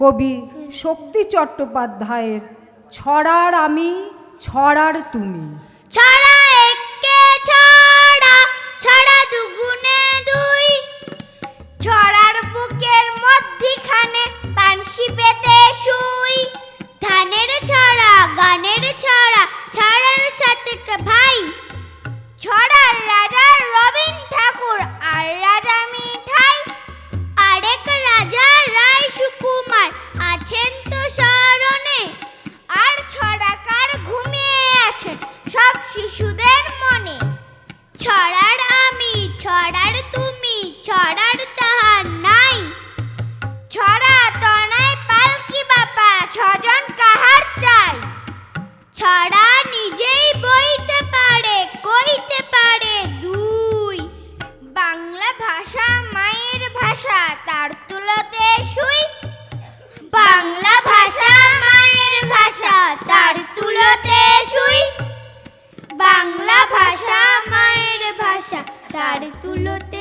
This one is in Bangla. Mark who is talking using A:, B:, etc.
A: কবি শক্তি চট্টোপাধ্যায়ের ছড়ার আমি ছড়ার তুমি।
B: ছড়া ছড়ার তাহার নাই। ছড়া তনায় পালকি বাপা, ছজন কাহার চাই? ছড়া নিজেই বইতে পারে, কইতে পারে দুই। বাংলা ভাষা মায়ের ভাষা, তার তুলতে শুই। বাংলা ভাষা মায়ের ভাষা, তার তুলতে শুই। বাংলা ভাষা মায়ের ভাষা, তার তুলতে